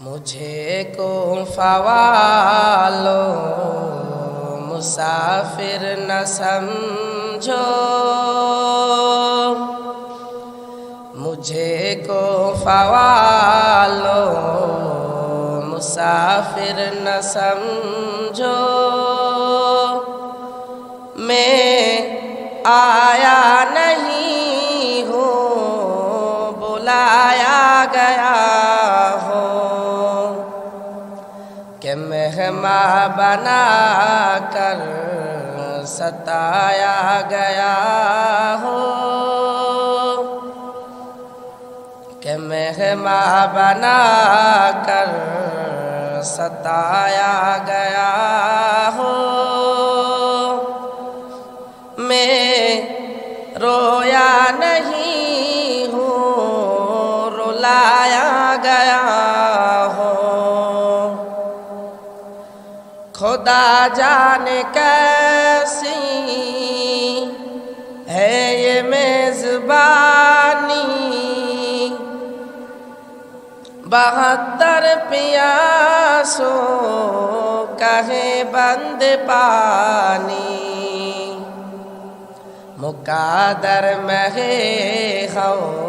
مجھے کو فوالو، مسافر نہ سمجھو۔ مجھے کو فوالو، مسافر نہ سمجھو۔ میں آیا نہیں ہوں، بلایا گیا۔ کہ مہماں بنا کر ستایا گیا ہو کہ مہماں بنا کر ستایا گیا ہو میں رویا نہیں ہوں، رلایا گیا ہوں۔ খোদা জানে কাসি। হে মেজবানি। বাহাত্তর পিয়াসো, কাহে বন্দ পানি। মুকাদর মহে হও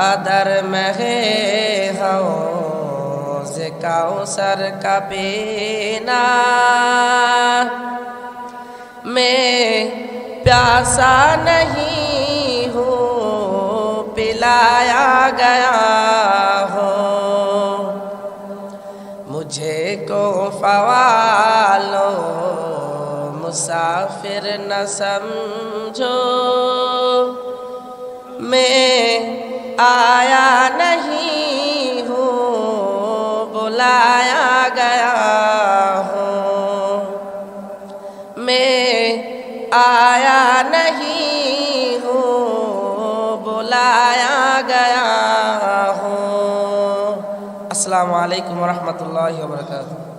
پینا مقادر مہے حوض کوثر کا پینا۔ میں پیاسا نہیں ہوں، پلایا گیا ہوں۔ مجھے کو فوالو، مسافر نہ سمجھو۔ میں آیا نہیں ہوں، بلایا گیا ہوں۔ میں آیا نہیں ہوں، بلایا گیا ہوں۔ السلام علیکم ورحمۃ اللہ وبرکاتہ۔